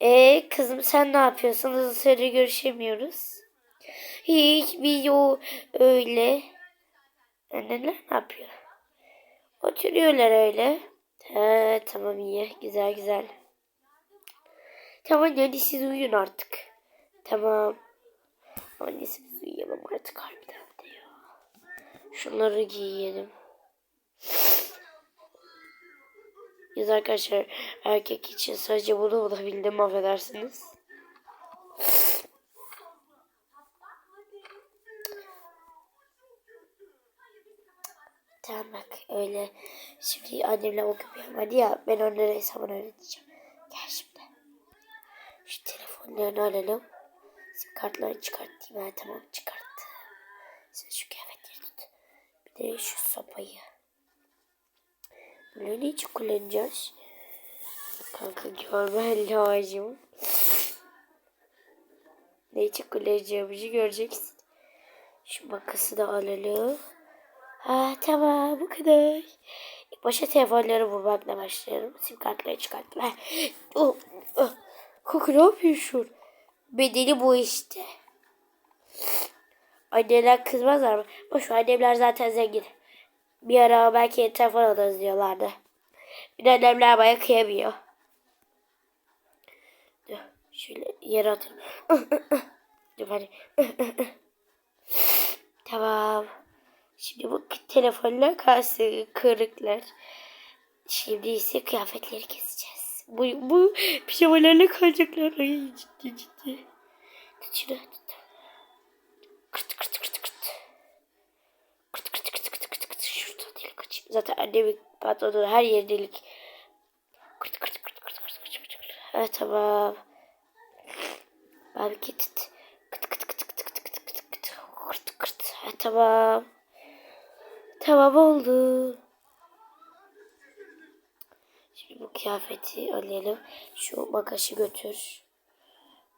Ee kızım sen ne yapıyorsun? Uzun süre görüşemiyoruz. Hiç bir yo öyle. Anneler ne yapıyor? Oturuyorlar öyle. He, tamam iyi. Güzel güzel. Tamam hadi siz uyuyun artık. Tamam. Annesi biz uyuyalım artık harbiden de ya. Şunları giyelim. Biz arkadaşlar erkek için sadece bunu bulabildim affedersiniz. Tamam bak öyle. Şimdi annemle yapıyorum. Hadi ya ben onlara hesabını öğreteceğim. Gel şimdi. Şu telefonlarını alalım. Sim kartlarını çıkartayım. Ha, tamam çıkarttım. Sen şu kıyafetleri tut. Bir de şu sopayı. Ne için kullanacağız? Kanka görmen lazım. Ne için kullanacağımızı göreceksin. Şu makası da alalım. Ha tamam bu kadar. İlk başta telefonları vurmakla başlayalım. Sim kartları çıkarttım. Oh, oh. Kanka ne yapıyorsun? Bedeli bu işte. Anneler kızmazlar mı? Boş annemler zaten zengin. Bir ara belki telefon alırız diyorlardı. Bir de annemler baya kıyamıyor. Dur, şöyle yere atayım. Dur hadi. tamam. Şimdi bu telefonlar kalsın kırıklar. Şimdi ise kıyafetleri keseceğiz. Bu, bu pijamalarla kalacaklar. Ay ciddi ciddi. Tut şunu. Kırt kırt kırt kırt. Kırt kırt kırt kırt kırt kırt. Şurada delik açayım. Zaten annemin patronu her yer delik. Kırt kırt kırt kırt kırt kırt kırt. Evet tamam. Belki tut. Kıt kıt kıt kıt kıt kıt kıt kıt. Kırt kırt. Evet tamam. Tamam oldu. Şimdi bu kıyafeti alalım. Şu makaşı götür.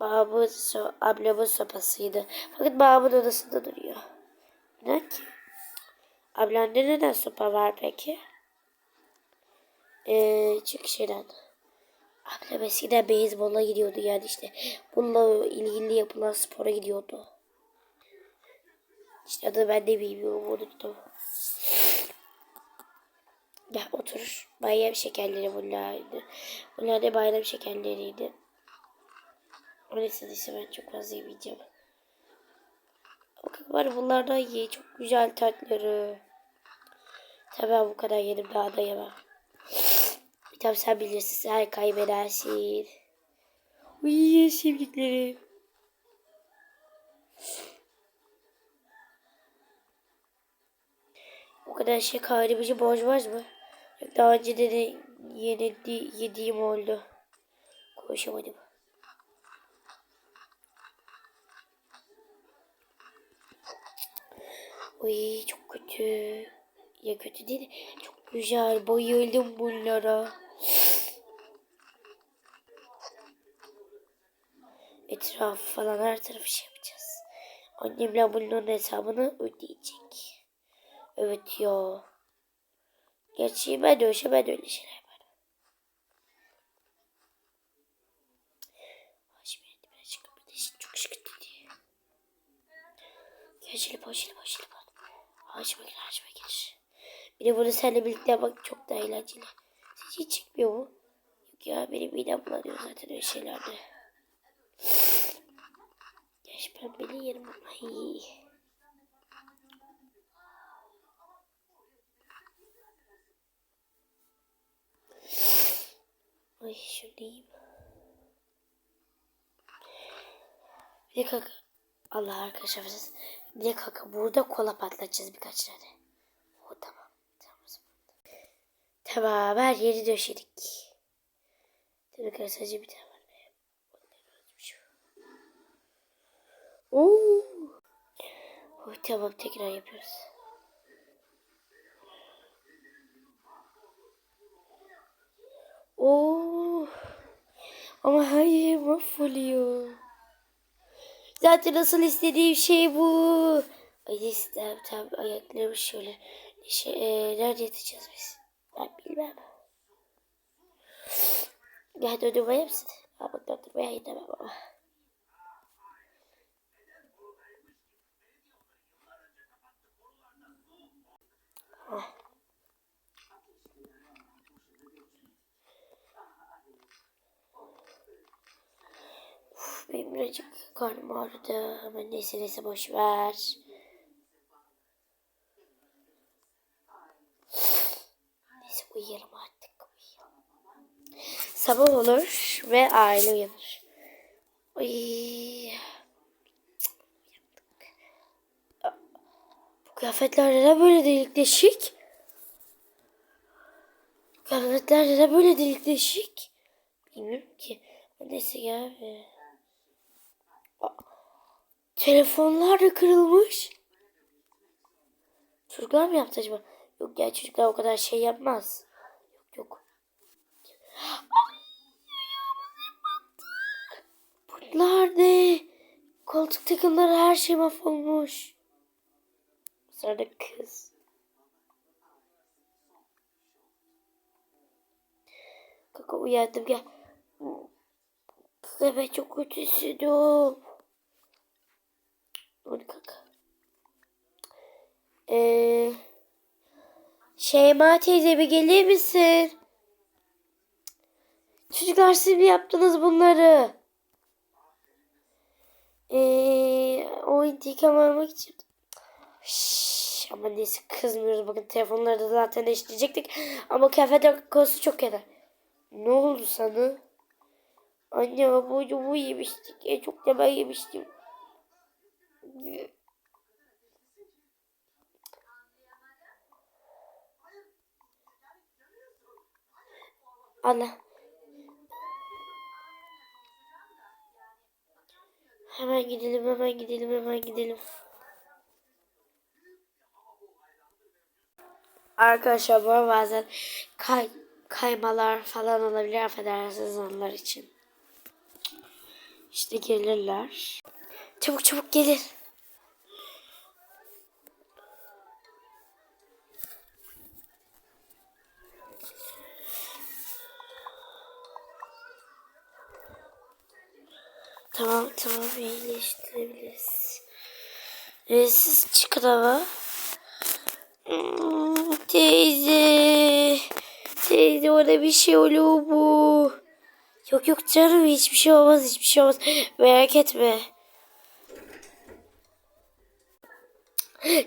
Babamın, so ablamın sopasıydı. Fakat babamın odasında duruyor. Neden ki? Ablanda neden sopa var peki? Ee, çünkü şeyden. Ablam eskiden beyzbola gidiyordu yani işte. Bununla ilgili yapılan spora gidiyordu. İşte adı ben de bilmiyorum unuttum. Gel otur. Bayram şekerleri bunlardı. Bunlar da bayram şekerleriydi. O neyse ben çok fazla yemeyeceğim. Bakın var bunlardan ye. Çok güzel tatları. Tabii bu kadar yedim daha da yemem. Tabii sen bilirsin sen kaybedersin. Uy sevdiklerim. O kadar şey kahveci borç var mı? Daha önce de, de yenildi, yediğim oldu. Koşamadım. Uy çok kötü. Ya kötü değil. Çok güzel. Bayıldım bunlara. Etraf falan her tarafı şey yapacağız. Annemle bunların hesabını ödeyecek. Evet ya. Gerçi ben de öyle, ben de öyle şeyler yaparım. Şimdi birazcık kapatayım. Çok sıkıntı diye. Gel şöyle şöyle şöyle bak. Ağaçıma gir ağaçıma gir. Bir de bunu seninle birlikte yapmak çok daha eğlenceli. Hiç hiç çıkmıyor mu? Yok ya benim midem bulanıyor zaten öyle şeylerde. Yaş ben beni yerim iyi. Ay şuradayım. Bir de kanka. Allah arkadaşlar. Bir de kanka burada kola patlatacağız birkaç tane. O tamam. Tamam. Her yeri döşedik. Ki sadece bir tane var. Oo. Oh, tamam tekrar yapıyoruz. Oo. Ama her yer mahvoluyor. Zaten asıl istediğim şey bu. Ay istem tam ayaklarım şöyle. Şey, e, nerede yatacağız biz? Ben bilmem. Gel dönüme yapsın. Ama dondurmaya gidemem ama. Uf, benim birazcık karnım ağrıdı. Ama neyse neyse boş ver. Neyse uyuyalım artık. Uyuyalım. Sabah olur ve aile uyanır. Ay. Bu kıyafetler neden böyle delik deşik? Bu kıyafetler neden böyle delik deşik? Bilmiyorum ki. Neyse ya. Aa, Telefonlar da kırılmış. Çocuklar mı yaptı acaba? Yok ya çocuklar o kadar şey yapmaz. Yok yok. Bunlar ne? Koltuk takımları her şey mahvolmuş. Sonra kız. Kaka uyandım ya. Kaka ben çok kötü hissediyorum. Dur kaka. Ee, Şeyma teyze bir gelir misin? Çocuklar siz mi yaptınız bunları? Ee, o intikam almak için. Şşş, ama neyse kızmıyoruz. Bakın telefonları da zaten eşleyecektik. Ama kıyafet konusu çok yeter. Ne oldu sana? Anne bu yemiştik. En çok da ben yemiştim. Allah. Hemen gidelim, hemen gidelim, hemen gidelim. Arkadaşlar bu bazen kay, kaymalar falan olabilir affedersiniz onlar için. İşte gelirler. Çabuk çabuk gelin. Tamam tamam iyileştirebiliriz. Ee, siz çıkın ama. Hmm, teyze. Teyze orada bir şey oluyor bu. Yok yok canım hiçbir şey olmaz hiçbir şey olmaz. Merak etme.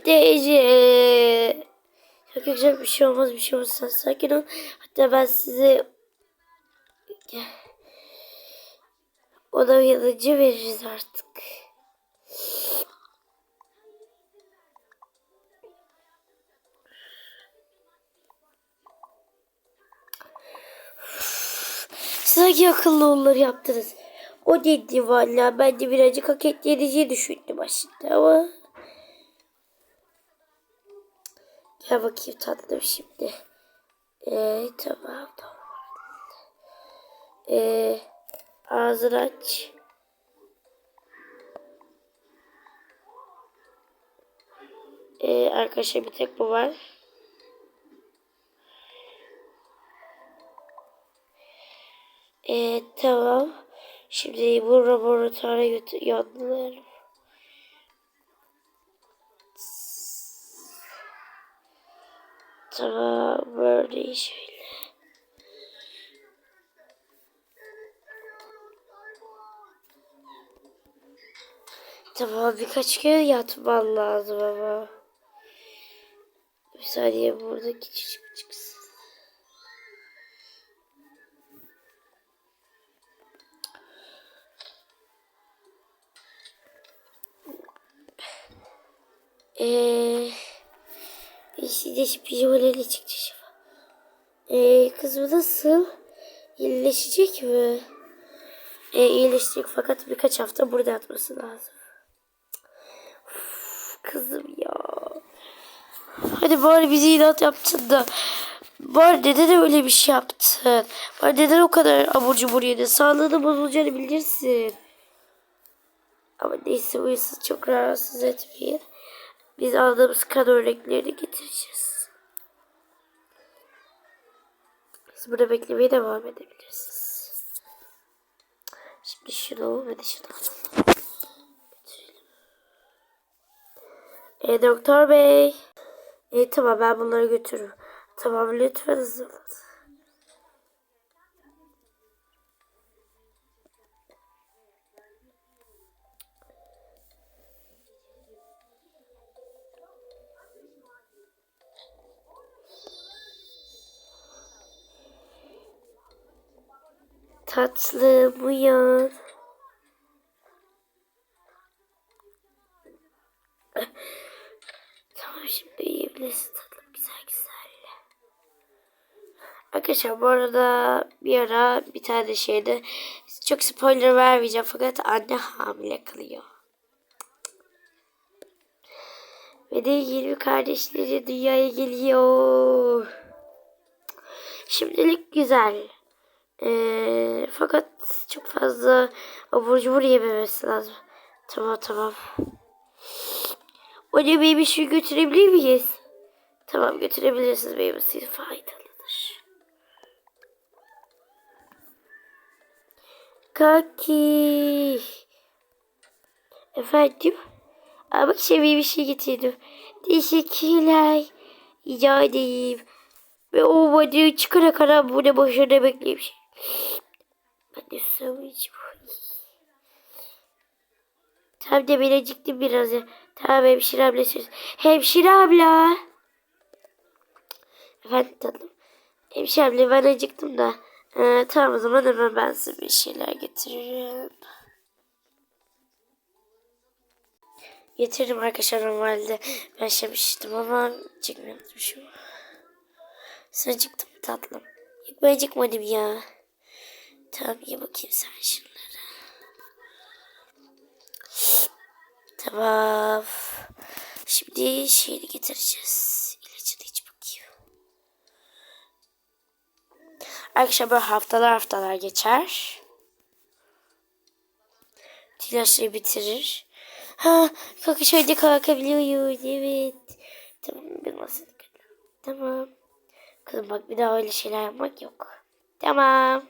Teyze. Yok yok canım bir şey olmaz bir şey olmaz. Sakin ol. Hatta ben size... Gel. Ona yanıcı veririz artık. Sanki akıllı onları yaptınız. O dedi valla ben de birazcık hak ettiğinizi düşündüm aslında ama. Gel bakayım tatlım şimdi. Ee, tamam tamam. Ee, ağzını aç. Ee, arkadaşlar bir tek bu var. Ee, tamam. Şimdi bu laboratuvara yollayalım. Tamam böyle şöyle. Tamam birkaç kere yatman lazım ama. Bir saniye burada küçücük çıksın. Eee işte de pijamalarıyla çıkacağım. Eee kız bu nasıl? İyileşecek mi? Eee iyileşecek fakat birkaç hafta burada yatması lazım. Kızım ya. Hadi bari bizi inat yaptın da. Bari neden öyle bir şey yaptın? Bari neden o kadar abur cubur yedin? Sağlığını bozulacağını bilirsin. Ama neyse uyusun çok rahatsız etmeyin. Biz aldığımız kan örneklerini getireceğiz. Biz burada beklemeye devam edebiliriz. Şimdi şunu ve de şunu alalım. E, doktor bey. E, tamam ben bunları götürürüm. Tamam lütfen hızlı olun. Tatlım uyan. Tatlım güzel güzel. Arkadaşlar bu arada bir ara bir tane şeyde çok spoiler vermeyeceğim fakat anne hamile kalıyor. Ve de 20 kardeşleri dünyaya geliyor. Şimdilik güzel. Ee, fakat çok fazla abur cubur yememesi lazım. Tamam tamam. O ne baby şu götürebilir miyiz? Tamam götürebilirsiniz suyu faydalıdır. Kaki. Efendim? Aa, bak şebeğe bir şey getirdim. Teşekkürler. Rica edeyim. Ve o bana çıkana kadar burada başarıda bekleyeyim. Ben de susamayacağım. Tam da ben acıktım biraz. Tamam hemşire abla söz. Hemşire abla. Efendim tatlım. Hemşire ben acıktım da. Ee, tamam o zaman hemen ben size bir şeyler getiririm. Getirdim arkadaşlar normalde. Ben şamıştım ama çıkmıyormuşum. Sen acıktın mı tatlım? Ben acıkmadım ya. Tamam ye bakayım sen şunları. Tamam. Şimdi şeyini getireceğiz. Arkadaşlar böyle haftalar haftalar geçer. İlaçları bitirir. Ha, kalkış şöyle kalkabiliyoruz. Evet. Tamam, ben nasıl Tamam. Kızım bak bir daha öyle şeyler yapmak yok. Tamam.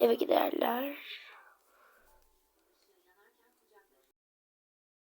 Eve giderler.